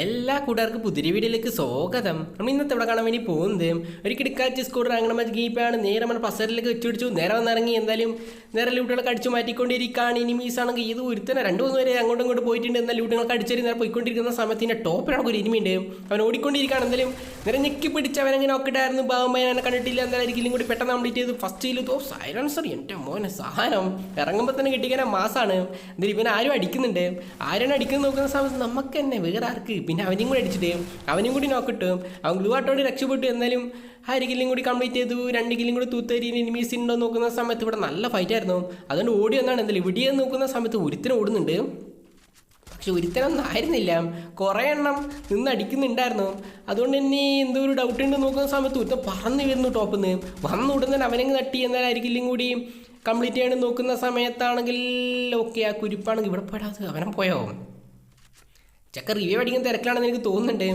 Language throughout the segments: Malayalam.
എല്ലാ കൂട്ടുകാർക്കും പുതിരി വീഡിയോയിലേക്ക് സ്വാഗതം. നമ്മൾ ഇന്നത്തെ ഇവിടെ കാണാൻ വേണ്ടി പോകുന്നത് ഒരു കിടക്കാച്ച് സ്കൂട്ടർ അങ്ങനെ മറ്റു ഗീപ്പാണ്. നേരെ നമ്മൾ പസറിലേക്ക് വെച്ച് പിടിച്ചു. നേരെ വന്നിറങ്ങി. എന്തായാലും നേരെ ലൂട്ടുകളൊക്കെ അടിച്ചു മാറ്റിക്കൊണ്ടിരിക്കുകയാണ്. ഇനിമീസ് ആണെങ്കിൽ ഇത് ഒരുത്തന്നെ രണ്ട് മൂന്ന് പേരെ അങ്ങോട്ടും ഇങ്ങോട്ട് പോയിട്ടുണ്ട്. എന്നാൽ ലൂട്ടുകളൊക്കെ അടിച്ചേരി നേരെ പോയിക്കൊണ്ടിരിക്കുന്ന സമയത്തിന്റെ ടോപ്പിലാണ് ഒരു ഇനിമിയുണ്ട് അവൻ ഓടിക്കൊണ്ടിരിക്കുകയാണ്. എന്തായാലും നേരെ ഞെക്കി പിടിച്ച് അവനങ്ങനെ നോക്കിയിട്ടായിരുന്നു. ബാബമ്മ എന്നെ കണ്ടിട്ടില്ല. എന്തായാലും കൂടി പെട്ടെന്ന് കംപ്ലീറ്റ് ചെയ്ത് ചെയ്തു തോ സൈലൻസർ എന്റെ മോനെ സാധനം ഇറങ്ങുമ്പോൾ തന്നെ കിട്ടിക്കാൻ മാസമാണ് എന്തായാലും ഇവൻ ആരും അടിക്കുന്നുണ്ട്. ആരും അടിക്കുന്നു നോക്കുന്ന സമയത്ത് നമുക്ക് തന്നെ വേറെ ആർക്ക് പിന്നെ അവനെയും കൂടി അടിച്ചിട്ട് അവനെയും കൂടി നോക്കിട്ട് അവൻ ഗ്ലൂ ആട്ടോട് രക്ഷപ്പെട്ടു. എന്നാലും ആ ഒരു കില്ലും കൂടി കംപ്ലീറ്റ് ചെയ്തു. രണ്ട് കില്ലും കൂടി തൂത്തേരി എനിമീസ് ഉണ്ടോ നോക്കുന്ന സമയത്ത് ഇവിടെ നല്ല ഫൈറ്റ് ആയിരുന്നു. അതുകൊണ്ട് ഓടി വന്നാണ് എന്തായാലും ഇവിടെ നോക്കുന്ന സമയത്ത് ഒരുത്തിന് ഓടുന്നുണ്ട്. പക്ഷെ ഒരുത്തനൊന്നും ആയിരുന്നില്ല. കുറേ എണ്ണം നിന്ന് അടിക്കുന്നുണ്ടായിരുന്നു. അതുകൊണ്ട് തന്നെ എന്തോ ഒരു ഡൗട്ട് ഉണ്ട് നോക്കുന്ന സമയത്ത് ഒരുത്തൻ പറന്ന് വരുന്നു ടോപ്പിൽ നിന്ന് വന്ന ഉടൻ തന്നെ അവനങ്ങ് തട്ടി. എന്നാലായിരിക്കില്ലും കൂടി കംപ്ലീറ്റ് ചെയ്യാൻ നോക്കുന്ന സമയത്താണെങ്കിൽ ഓക്കെ ആ കുരിപ്പാണെങ്കിൽ ഇവിടെ പെടാതെ അവനെ പോയോ? ചക്ക റിവ്യൂ അടിക്കാൻ തിരക്കിലാണെന്ന് എനിക്ക് തോന്നുന്നുണ്ട്.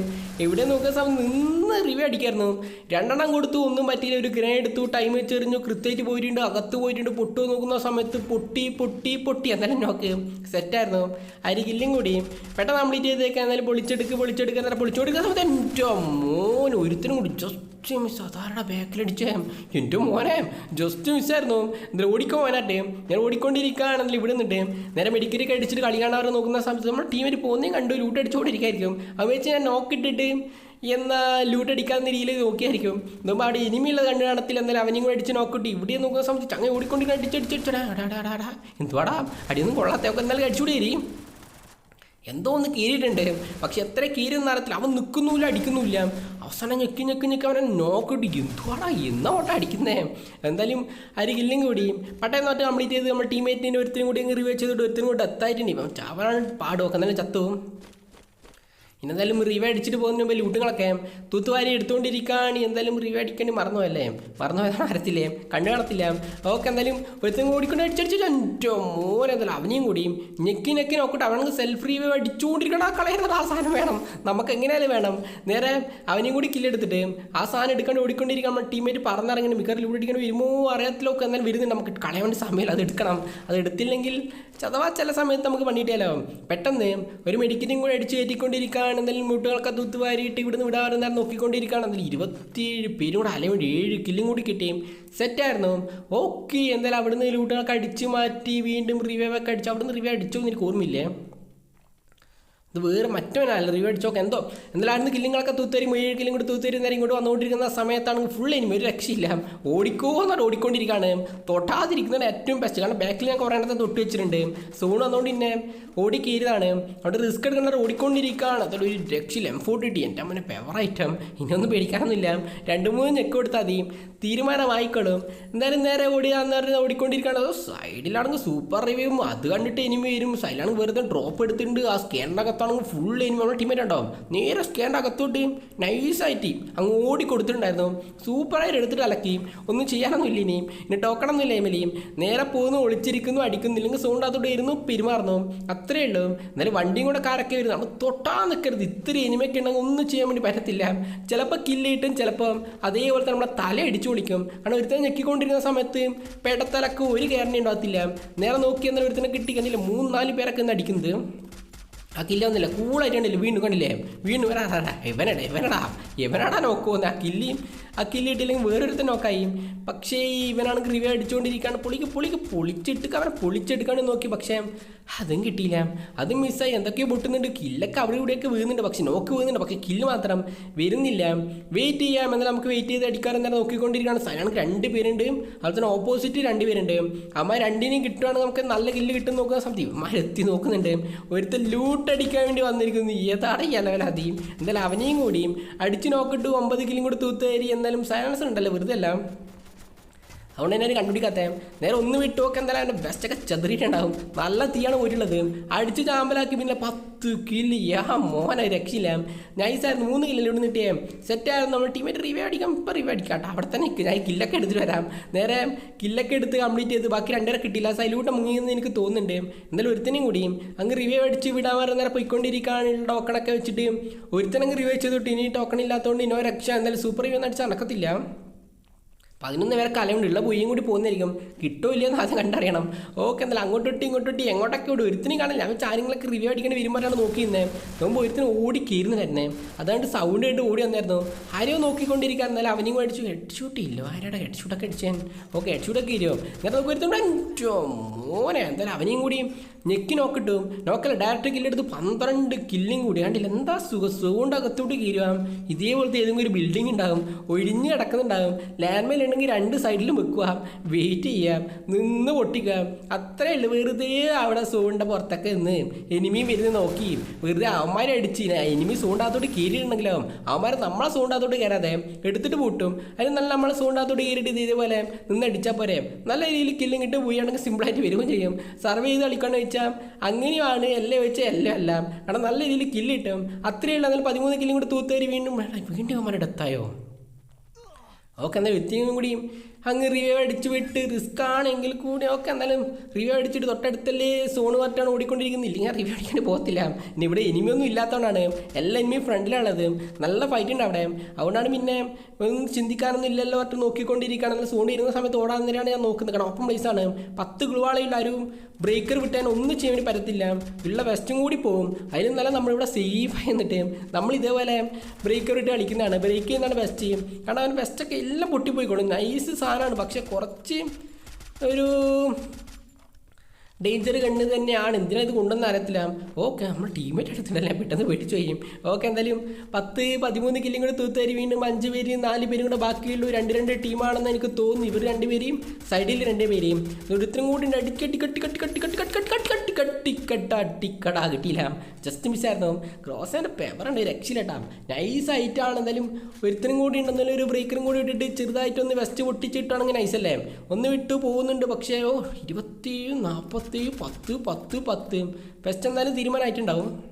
എവിടെ നോക്കുന്ന സമയം നിന്ന് റിവ്യൂ അടിക്കായിരുന്നു. രണ്ടെണ്ണം കൊടുത്തു ഒന്നും പറ്റിയില്ല. ഒരു ഗ്രേ എടുത്തു ടൈം വെച്ചെറിഞ്ഞു കൃത്യമായിട്ട് പോയിട്ടുണ്ട് അകത്ത് പോയിട്ടുണ്ട് പൊട്ടു നോക്കുന്ന സമയത്ത് പൊട്ടി പൊട്ടി പൊട്ടി. എന്നാലും നോക്ക് സെറ്റായിരുന്നു അരി കില്ലും കൂടി. പെട്ടെന്ന് കംപ്ലീറ്റ് ചെയ്തേക്കാൻ എന്നാലും പൊളിച്ചെടുക്ക് പൊളിച്ചെടുക്കുക എന്നാലും പൊളിച്ചെടുക്കുന്ന സമയത്ത് എന്റെ മോൻ ഒരുത്തിനും കൂടി ജസ്റ്റ് മിസ് അതാരുടെ ബാക്കിലടിച്ചേ? എന്റെ മോനെ ജസ്റ്റ് മിസ്സായിരുന്നു എന്തായാലും ഓടിക്കോ മോനാട്ടെ. ഞാൻ ഓടിക്കൊണ്ടിരിക്കുകയാണെങ്കിൽ ഇവിടെ നിന്നിട്ട് നേരെ മെഡിക്കലൊക്കെ അടിച്ചിട്ട് കളി കാണാറ് നോക്കുന്ന സമയത്ത് നമ്മുടെ ടീമിൽ പോകുന്നേ കണ്ടു. ലൂട്ട് അടിച്ചുകൊണ്ടിരിക്കായിരിക്കും അത് വെച്ച് ഞാൻ നോക്കിട്ടിട്ട് എന്നാൽ ലൂട്ട് അടിക്കാവുന്ന രീതിയിൽ നോക്കിയായിരിക്കും. ഇതുമ്പോൾ അവിടെ ഇനിമിയുള്ള കണ്ടു കാണത്തില്ല എന്നാലും അവനെയും കൂടെ അടിച്ച് നോക്കിട്ട് ഇവിടെ നോക്കുന്ന സമയത്ത് ചങ്ങ ഓടിക്കൊണ്ടിരിക്കാൻ അടിച്ചടിച്ചടിച്ചടാ എന്തുവാടാ? അടിയൊന്നും കൊള്ളാത്തൊക്കെ എന്നാലും അടിച്ചുകൂടി ഇരിക്കും. എന്തോ ഒന്ന് കീറിയിട്ടുണ്ട്. പക്ഷെ എത്ര കീറിയെന്ന് അറിയത്തില്ല. അവൻ നിൽക്കുന്നില്ല അടിക്കുന്നില്ല അവസാനം ഞെക്കി ഞെക്കി ഞെക്കി അവനെ നോക്കിട്ട് എന്തുവാടാ? എന്നാ ഓട്ടം അടിക്കുന്നേ? എന്തായാലും അരികില്ലെങ്കിൽ കൂടി. പട്ടയം നോട്ട് കംപ്ലീറ്റ് ചെയ്ത് നമ്മുടെ ടീമേറ്റിന്റെ ഒരുത്തിനും കൂടി അങ്ങ് റിവ്യൂ ചെയ്തിട്ട് ഒരുത്തിനും കൂടി എത്തായിട്ടുണ്ട് അവൻ ചാവനാണ് പാടുമൊക്കെ എന്നാലും ചത്തു ഇനി എന്തായാലും റിവ്യൂ അടിച്ചിട്ട് പോകുന്നതിന് മുമ്പ് ലൂട്ടുകളൊക്കെ തൂത്തുവാരി എടുത്തുകൊണ്ടിരിക്കുകയാണ് എന്തായാലും റിവ്യൂ അടിക്കേണ്ടി മറന്നുപോയല്ലേ? മറന്നുപോയതാണ് അറിയത്തില്ലേ കണ്ടു കാണത്തില്ല. ഓക്കെ എന്തായാലും ഒരുത്തും കൂടിക്കൊണ്ട് അടിച്ചടിച്ചു. എന്റെ മോനെ എന്തായാലും അവനെയും കൂടിയും ഞെക്കി ഞെക്കി നോക്കട്ടെ. അവനക്ക് സെൽഫ് റിവ്യൂ അടിച്ചുകൊണ്ടിരിക്കണം. ആ കളയുന്നത് ആ സാധനം വേണം. നമുക്ക് എങ്ങനെയാലും വേണം. നേരെ അവനെയും കൂടി കില്ലെടുത്തിട്ട് ആ സാധനം എടുക്കാണ്ട് ഓടിക്കൊണ്ടിരിക്കാൻ നമ്മുടെ ടീമേറ്റ് പറഞ്ഞിറങ്ങി മിക്കവാറും ലൂട്ട് അടിക്കാൻ വരുമോ അറിയത്തിലൊക്കെ എന്നാലും വരുന്നുണ്ട്. നമുക്ക് കളയേണ്ട സമയമില്ല. അത് എടുക്കണം. അത് എടുത്തില്ലെങ്കിൽ അഥവാ ചില സമയത്ത് നമുക്ക് പണിയിട്ടാലോ പെട്ടെന്ന് ഒരു മെഡിക്കറ്റും കൂടെ അടിച്ചു കയറ്റിക്കൊണ്ടിരിക്കുകയാണ് എന്തായാലും മുട്ടുകളൊക്കെ തുത്തുവാരിയിട്ട് ഇവിടുന്ന് വിടാറുണ്ട് നോക്കിക്കൊണ്ടിരിക്കുകയാണ്. എന്തായാലും ഇരുപത്തിയേഴ് പേരും കൂടെ അല്ലെങ്കിൽ ഏഴ് കില്ലും കൂടി കിട്ടിയും. സെറ്റായിരുന്നു ഓക്കെ എന്തായാലും അവിടുന്ന് ലൂട്ടുകളൊക്കെ അടിച്ച് മാറ്റി വീണ്ടും റിവ്യൂ ഒക്കെ അടിച്ചു. അവിടുന്ന് റിവ്യൂ അടിച്ചോ എന്ന് എനിക്ക് ഓർമ്മയില്ലേ? ഇത് വേറെ മറ്റവനല്ല റിവേഡ് എന്തോ എന്തായാലും കില്ലിങ്ങളൊക്കെ തൂത്തരും ഏഴ് കില്ലും കൂടി തൂത്തരും നേരം ഇങ്ങോട്ട് വന്നുകൊണ്ടിരിക്കുന്ന സമയത്താണ് ഫുൾ എനിമി ഒരു രക്ഷയില്ല. ഓടിക്കോ എന്നാണ് ഓടിക്കൊണ്ടിരിക്കുകയാണ് തൊട്ടാതിരിക്കുന്നതാണ് ഏറ്റവും ബെസ്റ്റ് കാരണം ബാക്കിൽ ഞാൻ കുറേ നേരത്തെ തൊട്ട് വെച്ചിട്ടുണ്ട്. സോൺ വന്നുകൊണ്ട് പിന്നെ ഓടി കയറിയതാണ് അവിടെ റിസ്ക് എടുക്കേണ്ട ഓടിക്കൊണ്ടിരിക്കുകയാണ് അതൊരു ഒരു രക്ഷയില്ല. എം ഫോർട്ടി ടി എന്റെ അമ്മനെ പെവർ ഐറ്റം ഇനിയൊന്നും പേടിക്കാനൊന്നുമില്ല. രണ്ട് മൂന്ന് ഞെക്ക് കൊടുത്താൽ മതി. തീരുമാനമായിക്കോളും എന്തായാലും നേരെ ഓടി അന്നേരം ഓടിക്കൊണ്ടിരിക്കുകയാണ് സൈഡിലാണെങ്കിൽ സൂപ്പർ റിവ്യൂ അത് കണ്ടിട്ട് ഇനി വരും. സൈഡിലാണെങ്കിൽ വെറുതെ ഡ്രോപ്പ് എടുത്തിട്ടുണ്ട്. ആ സ്കാനിന്റെ അകത്താണെങ്കിൽ ഫുൾ നമ്മുടെ ടീമേറ്റ് ഉണ്ടാവും. നേരെ സ്കാൻഡ് അകത്തോട്ട് നൈസായിട്ട് അങ്ങ് ഓടി കൊടുത്തിട്ടുണ്ടായിരുന്നു സൂപ്പറായിട്ട് എടുത്തിട്ട് അലക്കി. ഒന്നും ചെയ്യാനൊന്നും ഇല്ല ഇനിയും ഇനി ടോക്കണമൊന്നും ഇല്ല എമിലിയും നേരെ പോകുന്നു ഒളിച്ചിരിക്കുന്നു അടിക്കുന്നില്ലെങ്കിൽ സൗണ്ട് അതോടെ ഇരുന്നു പെരുമാറുന്നു. അത്രയേ ഉള്ളൂ. എന്നാലും വണ്ടിയും കൂടെ കാരൊക്കെ വരുന്നു. നമ്മൾ തൊട്ടാ നിൽക്കരുത് ഇത്ര എനിമയൊക്കെ ഉണ്ടെങ്കിൽ ഒന്നും ചെയ്യാൻ വേണ്ടി പറ്റത്തില്ല. ചിലപ്പോൾ കില്ലിട്ടും ചിലപ്പം അതേപോലെ തന്നെ നമ്മളെ തല അടിച്ചു വിളിക്കും കാരണം ഒരുത്തനെ ഞെക്കിക്കൊണ്ടിരുന്ന സമയത്ത് പെടത്തലക്ക് ഒരു കയറിനെ ഉണ്ടാകത്തില്ല. നേരെ നോക്കി എന്നാൽ ഒരുത്തനെ കിട്ടിക്കുന്നില്ല മൂന്ന് നാല് പേരൊക്കെ ഇന്ന് അടിക്കുന്നത്. ആ കില്ല ഒന്നുമില്ല കൂളായിട്ടുണ്ടല്ലോ വീണ്ടും കണ്ടില്ലേ? വീണ്ടും വരാടാ ഇവനടാ ഇവനടാ. ഇവനാടാ നോക്കുമെന്ന് ആ കില്ല് ഇട്ടില്ലെങ്കിൽ വേറൊരുത്തൻ നോക്കായും. പക്ഷേ ഇവനാണ് റിവ്യൂ അടിച്ചുകൊണ്ടിരിക്കുകയാണ് പൊളിക്ക് പൊളിക്ക് പൊളിച്ചെടുക്കുക അവനെ പൊളിച്ചെടുക്കാണ്ട് നോക്കി. പക്ഷേ അതും കിട്ടിയില്ല. അതും മിസ്സായി. എന്തൊക്കെയോ പൊട്ടുന്നുണ്ട്. കില്ലൊക്കെ അവിടെ ഇവിടെയൊക്കെ വീഴുന്നുണ്ട്. പക്ഷെ നോക്ക് വീഴുന്നുണ്ട്. പക്ഷേ കില്ല് മാത്രം വരുന്നില്ല. വെയിറ്റ് ചെയ്യാം. എന്നാൽ നമുക്ക് വെയിറ്റ് ചെയ്ത് അടിക്കാറ് നേരം നോക്കിക്കൊണ്ടിരിക്കുകയാണ്. സനാണ് രണ്ട് പേരുണ്ട്. അതുപോലെ തന്നെ ഓപ്പോസിറ്റ് രണ്ട് പേരുണ്ട്. അമ്മ രണ്ടിനെയും കിട്ടുവാണെങ്കിൽ നമുക്ക് നല്ല കില്ല് കിട്ടും നോക്കുന്ന സമയത്ത് ഇവന്മാരെത്തി നോക്കുന്നുണ്ട്. ഒരുത്തൻ ലൂട്ട് അടിക്കാൻ വേണ്ടി വന്നിരിക്കുന്നു. ഏതാണ് ഈ അലവലാതിയും എന്തായാലും അവനെയും കൂടിയും അടിച്ചു നോക്കിട്ട് ഒമ്പത് കിലും കൂടി തൂത്തേരി എന്നാലും സയൻസ് ഉണ്ടല്ലോ വെറുതെ അല്ല അതുകൊണ്ട് തന്നെ കണ്ടുപിടിക്കാത്ത. നേരെ ഒന്ന് വിട്ടു നോക്കാൻ എന്തായാലും അവന്റെ ബെസ്റ്റൊക്കെ ചെതറിയിട്ടുണ്ടാവും. നല്ല തീയാണ് പോയിട്ടുള്ളത് അടിച്ച് ചാമ്പലാക്കി പിന്നെ പത്ത് കില്ല് യാ മോനെ രക്ഷയില്ല. നൈസായിരുന്നു മൂന്ന് കില്ലിൽ ഇവിടെ സെറ്റ് സെറ്റായിരുന്നു നമ്മൾ ടീമേറ്റ് റിവ്യൂ അടിക്കാം. ഇപ്പം റിവ്യൂ അടിക്കാം കേട്ടോ. അവിടെ തന്നെ ഞാൻ കില്ലൊക്കെ എടുത്തിട്ട് വരാം. നേരെ കില്ലൊക്കെ എടുത്ത് കംപ്ലീറ്റ് ചെയ്ത് ബാക്കി രണ്ടര കിട്ടിയില്ല. സൈലൂട്ട് മുങ്ങിയെന്ന് എനിക്ക് തോന്നുന്നുണ്ട്. എന്തായാലും ഒരുത്തനെയും കൂടിയും അങ്ങ് റിവ്യൂ അടിച്ച് വിടാൻ വരെ നേരെ പോയിക്കൊണ്ടിരിക്കുകയാണ് ടോക്കണൊക്കെ വെച്ചിട്ട്. ഒരുത്തനങ്ങ് റിവ്യൂ ചെയ്തിട്ട് ഇനി ടോക്കൺ ഇല്ലാത്തതുകൊണ്ട് ഇനോ രക്ഷ. എന്തായാലും സൂപ്പർ റിവ്യൂ എന്ന് അടിച്ചാൽ നടക്കത്തില്ല. പതിനൊന്ന് പേർക്ക് കലയുണ്ട് ഉള്ള പൊയ്യും കൂടി പോകുന്നതായിരിക്കും. കിട്ടോ ഇല്ലയെന്ന് ആദ്യം കണ്ടറിയണം. ഓക്കെ എന്നാലും അങ്ങോട്ട് ഇട്ടി ഇങ്ങോട്ട് ഇട്ടി എങ്ങോട്ടൊക്കെ വിടും ഒരുത്തിനും കാണില്ല ഞാൻ ചാരിങ്ങളൊക്കെ റിവ്യൂ അടിക്കേണ്ടി വരുമ്പോഴാണ് നോക്കിയിരുന്നത് നോക്കുമ്പോൾ ഒരുത്തിന് ഓടി കയറുന്നതായിരുന്നേ. അതുകൊണ്ട് സൗണ്ട് കേട്ട് ഓടി വന്നായിരുന്നു. ആരെയോ നോക്കിക്കൊണ്ടിരിക്കുക എന്നാലും അവനെയും കൂടെ അടിച്ചു. ഹെഡ് ഷൂട്ട് ഇല്ലോ. ആരുടെ ഹെഡ് ഷൂട്ടൊക്കെ അടിച്ചേ? ഓക്കെ ഹെഡ് ഷൂട്ടൊക്കെ ഇരുമോ ഇങ്ങനെ നോക്കി ഒരുത്തുണ്ട് മോനെ. എന്തായാലും അവനെയും കൂടി ഞെക്കി നോക്കിട്ട് നോക്കല്ല ഡയറക്റ്റ് കില്ലെടുത്ത് പന്ത്രണ്ട് കില്ലും കൂടി. കണ്ടില്ല? എന്താ സുഖം? സുഖമുണ്ട് അകത്തോട്ട് കീരുവാം ഇതേപോലത്തെ ഏതെങ്കിലും ഒരു ബിൽഡിംഗ് ഉണ്ടാകും ഒഴിഞ്ഞ് കിടക്കുന്നുണ്ടാകും ലാൻഡ് മൈൽ ഉണ്ടെങ്കിൽ രണ്ട് സൈഡിലും വെക്കുക വെയിറ്റ് ചെയ്യാം നിന്ന് പൊട്ടിക്കാം അത്രേ ഉള്ളൂ. വെറുതെ അവിടെ സൂണ്ട പുറത്തൊക്കെ നിന്ന് എനിമിയും വരുന്ന നോക്കി. വെറുതെ അവന്മാരെ അടിച്ച് എനിമി സൂണ്ടാത്തോട്ട് കീറിയിട്ടുണ്ടെങ്കിലോ അവന്മാരെ നമ്മളെ സൂണ്ടാത്തോട്ട് കയറാതെ എടുത്തിട്ട് പൂട്ടും. അതിന് നല്ല നമ്മളെ സൂണ്ടാത്തോട്ട് കയറിയിട്ട് ഇതേപോലെ നിന്ന് അടിച്ചാൽ പോരെ. നല്ല രീതിയിൽ കില്ലും കിട്ടും പോയാണെങ്കിൽ സിമ്പിളായിട്ട് വരികയും ചെയ്യും. സർവേ ചെയ്ത് കളിക്കാന്ന് വെച്ചാൽ അങ്ങനെയാണ് എല്ലാം വെച്ചാൽ എല്ലാം എല്ലാം കാരണം നല്ല രീതിയിൽ കില്ലിട്ടും അത്രയുള്ള എന്നാൽ പതിമൂന്ന് കില്ലും കൂടി തൂത്തേരി വീണ്ടും വേണം വീണ്ടും അവന്മാരുടെ ഡെത്തായോ ഓക്കെ എന്നാൽ വ്യക്തിയും കൂടിയും അങ്ങ് റിവ്യൂ അടിച്ചു വിട്ട് റിസ്ക് ആണെങ്കിൽ കൂടി ഓക്കെ എന്നാലും റിവ്യൂ അടിച്ചിട്ട് തൊട്ടടുത്തല്ലേ സോണ് പറഞ്ഞാണ് ഇല്ലെങ്കിൽ ഞാൻ റിവ്യൂ അടിക്കാൻ പോകത്തില്ല. പിന്നെ ഇവിടെ എനിമിയൊന്നും ഇല്ലാത്തതുകൊണ്ടാണ് എല്ലാ എനിമിയും ഫ്രണ്ടിലാണുള്ളത് നല്ല ഫൈറ്റ് ഉണ്ട് അവിടെ. അതുകൊണ്ടാണ് പിന്നെ ഒന്നും ചിന്തിക്കാനൊന്നും ഇല്ലല്ലോ ഒറ്റ നോക്കിക്കൊണ്ടിരിക്കുകയാണ്. സോൺ ഇരുന്ന സമയത്ത് ഓടാൻ നേരെയാണ് ഞാൻ നോക്കുന്നത്. കാരണം ഓപ്പൺ ആണ്. പത്ത് ഗ്ലുവാളയുള്ള ഒരു ബ്രേക്കർ വിട്ടാൻ ഒന്നും ചെയ്യാൻ വേണ്ടി പറ്റത്തില്ല. ഉള്ള വെസ്റ്റും കൂടി പോകും. അതിലും നല്ല നമ്മളിവിടെ സേഫ് ആയി നിന്നിട്ട് നമ്മൾ ഇതേപോലെ ബ്രേക്കർ ഇട്ട് കളിക്കുന്നതാണ്. ബ്രേക്ക് ചെയ്യുന്നതാണ് ബെസ്റ്റ് കാരണം അവൻ ബെസ്റ്റൊക്കെ എല്ലാം പൊട്ടിപ്പോയിക്കോളും നൈസ് സാധനമാണ് പക്ഷെ കുറച്ച് ഒരു ഡേഞ്ചർ കണ്ണ് തന്നെയാണ് എന്തിനാ ഇത് കൊണ്ടുവന്ന് അറിയത്തില്ല ഓക്കെ നമ്മൾ ടീമേറ്റ് എടുത്തിട്ടല്ലേ പെട്ടെന്ന് പേടിച്ചു കഴിയും ഓക്കെ എന്തായാലും പത്ത് പതിമൂന്ന് കില്ലും കൂടെ തൂത്തുകാരി വീണ്ടും അഞ്ച് പേര് നാല് പേരും കൂടെ ബാക്കിയുള്ളൂ രണ്ട് രണ്ട് ടീമാണെന്ന് എനിക്ക് തോന്നുന്നു ഇവർ രണ്ടുപേരെയും സൈഡിൽ രണ്ട് പേരെയും ഒരുത്തരും കൂടി ഉണ്ട് അടിക്കട്ടി കട്ടി കട്ടി കട്ടി കട്ടി കട്ടി കട്ടി കട്ടി അട്ടിക്കടാ കിട്ടിയില്ല. ജസ്റ്റ് മിസ്സായിരുന്നു ക്രോസിന്റെ പേപ്പറുണ്ട് രക്ഷയില്ലട്ടാ. നൈസ് ആയിട്ടാണ് എന്തായാലും ഒരുത്തനും കൂടി ഉണ്ടെന്നാലും ഒരു ബ്രേക്കറും കൂടി ഇട്ടിട്ട് ചെറുതായിട്ട് ഒന്ന് വെസ്റ്റ് പൊട്ടിച്ചിട്ടാണെങ്കിൽ നൈസല്ലേ ഒന്ന് വിട്ടു പോകുന്നുണ്ട്. പക്ഷേ ഓ ഇരുപത്തി നാൽപ്പത്തി പത്ത് പത്ത് പത്ത്. വെസ്റ്റ് എന്തായാലും തീരുമാനമായിട്ടുണ്ടാവും.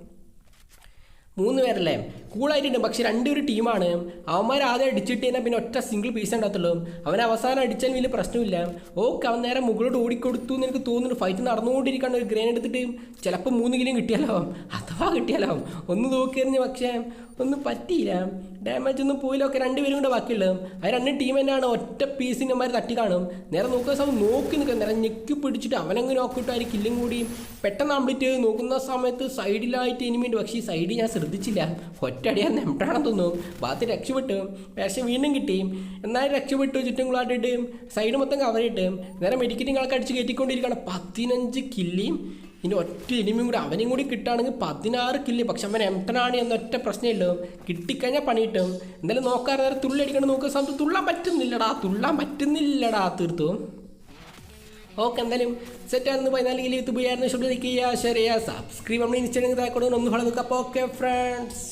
മൂന്ന് പേരല്ലേ? കൂളായിട്ടുണ്ട് പക്ഷെ രണ്ടൊരു ടീമാണ്. അവന്മാർ ആദ്യം അടിച്ചിട്ട് തന്നെ പിന്നെ ഒറ്റ സിംഗിൾ പീസ് ഉണ്ടാകത്തുള്ളൂ. അവൻ അവസാനം അടിച്ചാൽ വലിയ പ്രശ്നമില്ല. ഓക്കെ അവൻ നേരെ മുകളിലോട്ട് ഓടിക്കൊടുത്തു എന്ന് എനിക്ക് തോന്നുന്നു ഫൈറ്റ് നടന്നുകൊണ്ടിരിക്കുകയാണ് ഒരു ഗ്രേൻ എടുത്തിട്ട് ചിലപ്പോൾ മൂന്ന് കിലോ കിട്ടിയാലാവും അഥവാ കിട്ടിയാലാവും ഒന്ന് നോക്കിയെറിഞ്ഞ് പക്ഷേ ഒന്നും പറ്റിയില്ല. ഡാമേജ് ഒന്നും പോയില്ല ഒക്കെ രണ്ടുപേരും കൂടെ ബാക്കിയുള്ളത് ആ രണ്ട് ടീം തന്നെയാണ് ഒറ്റ പീസിന്റെ മാതിരി തട്ടി കാണും. നേരെ നോക്കുന്ന സമയം നോക്കി നിൽക്കുക നേരെ ഞെക്കി പിടിച്ചിട്ട് അവനങ്ങ് നോക്കിയിട്ട് ആര് കില്ലും കൂടി. പെട്ടെന്ന് കംപ്ലീറ്റ് നോക്കുന്ന സമയത്ത് സൈഡിലായിട്ട് ഇനിമിയുണ്ട് പക്ഷേ ഈ സൈഡിൽ ഞാൻ ശ്രദ്ധിച്ചില്ല. ഒറ്റടിയാൻ നെമ്പാണെന്ന് തോന്നുന്നു. ബാത്തി രക്ഷപ്പെട്ടു. പക്ഷേ വീണ്ടും കിട്ടി. എന്നാലും രക്ഷപ്പെട്ടു ചുറ്റും കുളാട്ടിട്ട് സൈഡ് മൊത്തം കവർ ചെയ്തിട്ട് നേരെ മെഡിക്കറ്റിംഗ് ആൾക്ക് അടിച്ച് കയറ്റിക്കൊണ്ടിരിക്കുകയാണ് പതിനഞ്ച് കില്ലിയും ഇനി ഒറ്റ എനിമിയും കൂടി അവനെയും കൂടി കിട്ടുകയാണെങ്കിൽ പതിനാറ് കില്ല്. പക്ഷെ അവൻ എംട്ടനാണ് എന്നൊറ്റ പ്രശ്നമില്ലോ കിട്ടിക്കഴിഞ്ഞാൽ പണിയിട്ടും. എന്തായാലും നോക്കാറ് നേരെ തുള്ളി അടിക്കണം നോക്കുന്ന സമയത്ത് തുള്ളാൻ പറ്റുന്നില്ലടാ തുള്ളാൻ പറ്റുന്നില്ലടാ തീർത്തും. ഓക്കെ എന്തായാലും സെറ്റായിരുന്നു പതിനാല് കിലോ ചെയ്യായിരുന്നു ഇഷ്ടം ലൈക്ക് ചെയ്യുക. ഷെയർ ചെയ്യുക സബ്സ്ക്രൈബ് നമ്മൾ ഇൻസ്റ്റാഗ്രാം ഒന്ന് ഫലം നോക്കാം. അപ്പോൾ ഓക്കെ ഫ്രണ്ട്സ്